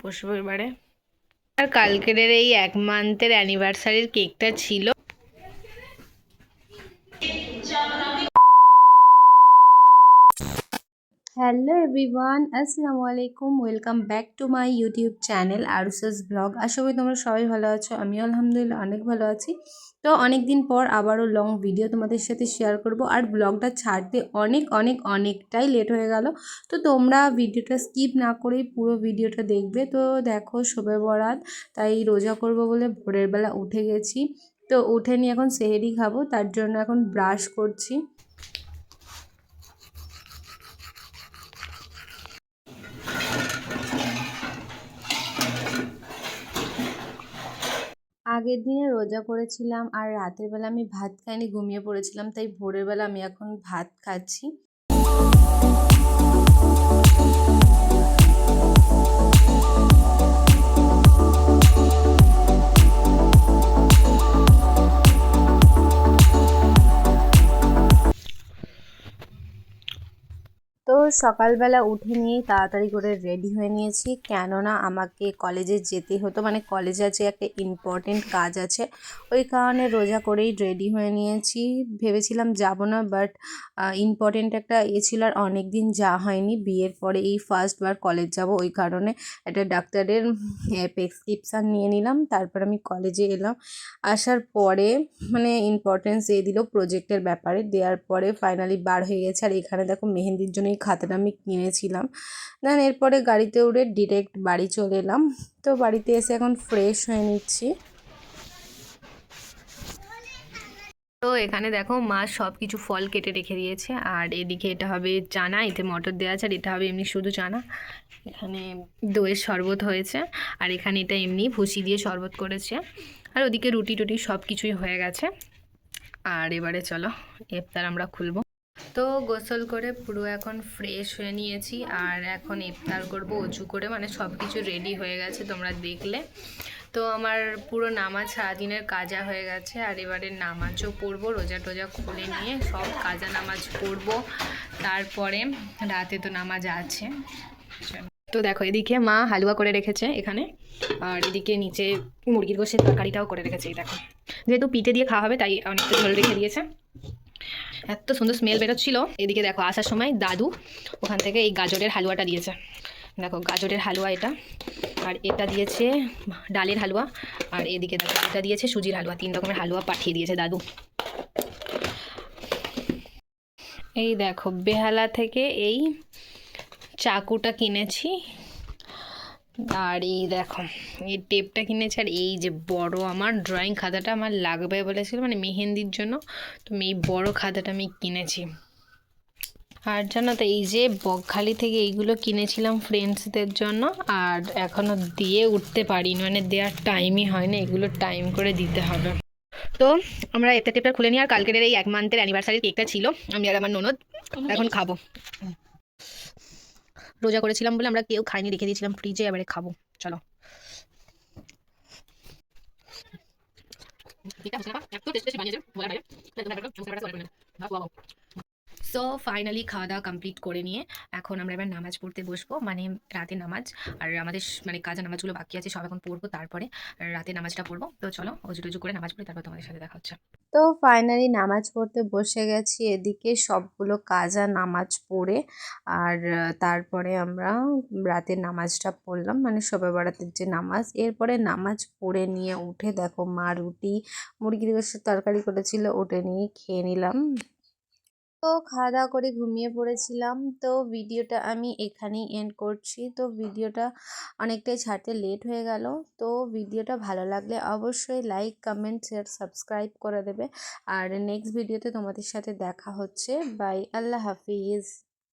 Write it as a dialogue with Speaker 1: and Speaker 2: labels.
Speaker 1: বসবো এবারে আর কালকের এই এক মান্থের অ্যানিভার্সারির কেকটা ছিল
Speaker 2: হ্যালো এভরিওয়ান আসসালামু আলাইকুম welcome back to my YouTube channel Arusa's blog আশা করি তোমরা সবাই ভালো আছো, আমিও আলহামদুলিল্লাহ অনেক ভালো আছি। তো অনেক দিন পর আবারও লং ভিডিও তোমাদের সাথে শেয়ার করব। আর ব্লগটা ছাড়তে অনেক অনেক, অনেকটাই লেট হয়ে গেল। তো তোমরা ভিডিওটা স্কিপ না করেই পুরো ভিডিওটা দেখবে। তো দেখো শোবে বরাত, তাই রোজা করব বলে ভোরের বেলা উঠে গেছি। তো উঠে নিয়ে এখন সেহেরি খাব, তার জন্য এখন ব্রাশ করছি। আগের দিনে রোজা করেছিলাম আর রাতের বেলা আমি ভাত খাইনি, ঘুমিয়ে পড়েছিলাম, তাই ভোরের বেলা আমি এখন ভাত খাচ্ছি। সকালবেলা উঠে নিয়েই তাড়াতাড়ি করে রেডি হয়ে নিয়েছি। কেননা আমাকে কলেজে যেতে হতো মানে কলেজে আছে একটা ইম্পর্টেন্ট কাজ আছে, ওই কারণে রোজা করেই রেডি হয়ে নিয়েছি। ভেবেছিলাম যাব না বাট ইম্পর্টেন্ট একটা এ ছিল আর অনেক দিন যাওয়া হয়নি। বিয়ের পরে এই ফার্স্টবার কলেজ যাব, ওই কারণে একটা ডাক্তারের প্রেসক্রিপশান নিয়ে নিলাম, তারপর আমি কলেজে এলাম। আসার পরে মানে ইম্পর্টেন্স দিয়ে দিল প্রজেক্টের ব্যাপারে, দেওয়ার পরে ফাইনালি বার হয়ে গেছে। আর এখানে দেখো মেহেন্দির জন্য এই খাতাটা আমি কিনেছিলাম। দেন এরপরে গাড়িতে উড়ে ডিরেক্ট বাড়ি চলে এলাম। তো বাড়িতে এসে এখন ফ্রেশ হয়ে নিচ্ছি।
Speaker 1: তো এখানে দেখো মা সব কিছু ফল কেটে রেখে দিয়েছে। আর এদিকে এটা হবে চানা, এতে মটর দেওয়া আছে, আর এটা হবে এমনি শুধু চানা। এখানে দইয়ের শরবত হয়েছে। আর এখানে এটা এমনি ভুসি দিয়ে শরবত করেছে। আর ওদিকে রুটি টুটি সব কিছুই হয়ে গেছে। আর এবারে চলো ইফতার আমরা খুলবো। তো গোসল করে পুরো এখন ফ্রেশ হয়ে নিয়েছি আর এখন ইফতার করব উঁচু করে মানে সব কিছু রেডি হয়ে গেছে তোমরা দেখলে। তো আমার পুরো নামাজ সারাদিনের কাজা হয়ে গেছে আর এবারে নামাজও পড়ব, রোজা টোজা খুলে নিয়ে সব কাজা নামাজ পড়ব। তারপরে রাতে তো নামাজ আছে। তো দেখো, এদিকে মা হালুয়া করে রেখেছে এখানে আর এদিকে নিচে মুরগির গোশের তরকারিটাও করে রেখেছে, এই দেখো। যেহেতু পিঠে দিয়ে খাওয়া হবে, তাই অনেকটা ঝোল রেখে দিয়েছে। এত সুন্দর স্মেল বেরোচ্ছিল। এদিকে দেখো, আসার সময় দাদু ওখান থেকে এই গাজরের হালুয়াটা দিয়েছে। দেখো, গাজরের হালুয়া এটা, আর এটা দিয়েছে ডালের হালুয়া, আর এদিকে দেখো, এটা দিয়েছে সুজির হালুয়া, তিন রকমের হালুয়া পাঠিয়ে দিয়েছে দাদু। এই দেখো, বেহালা থেকে এই চাকুটা কিনেছি। আর এই দেখো এই টেপটা কিনেছি আর এই যে বড় আমার ড্রয়িং খাতাটা আমার লাগবে বলেছিল মানে মেহেন্দির জন্য। তো এই বড় খাতাটা আমি কিনেছি। আর জানো তো এই যে বকখালি থেকে এইগুলো কিনেছিলাম ফ্রেন্ডসদের জন্য আর এখনও দিয়ে উঠতে পারিনি মানে দেওয়ার টাইমই হয় না এগুলো টাইম করে দিতে হবে। তো আমরা একটা টেপটা খুলে নিই আর কালকের এই এক মান্থের অ্যানিভার্সারি কেকটা ছিল আমি আর আমার ননদ এখন খাব। রোজা করেছিলাম বলে আমরা কেউ খাইনি রেখে দিয়েছিলাম ফ্রিজে এবারে খাব। চলো। সো ফাইনালি খাওয়া দাওয়া কমপ্লিট করে নিয়ে এখন আমরা এবার নামাজ পড়তে বসবো। মানে রাতে নামাজ আর আমাদের মানে কাজা নামাজগুলো বাকি আছে, সব এখন পড়ব তারপরে রাতে নামাজটা পড়ব। তো চলো অজু টজু করে নামাজ পড়ে, তারপর তোমাদের সাথে দেখা হচ্ছে।
Speaker 2: তো ফাইনালি নামাজ পড়তে বসে গেছি, এদিকে সবগুলো কাজা নামাজ পড়ে আর তারপরে আমরা রাতের নামাজটা পড়লাম। মানে শবে বরাতের যে নামাজ, এরপরে নামাজ পড়ে নিয়ে উঠে দেখো মা রুটি মুরগির গোশের তরকারি করেছিল, ওটা নিয়ে খেয়ে নিলাম। তো খাওয়া দাওয়া করে ঘুমিয়ে পড়েছিলাম। তো ভিডিওটা আমি এখানেই এন্ড করছি। তো ভিডিওটা অনেকটাই ছাড়তে লেট হয়ে গেল। তো ভিডিওটা ভালো লাগলে অবশ্যই লাইক কমেন্ট শেয়ার সাবস্ক্রাইব করে দেবে। আর নেক্সট ভিডিওতে তোমাদের সাথে দেখা হচ্ছে। বাই আল্লাহ হাফিজ।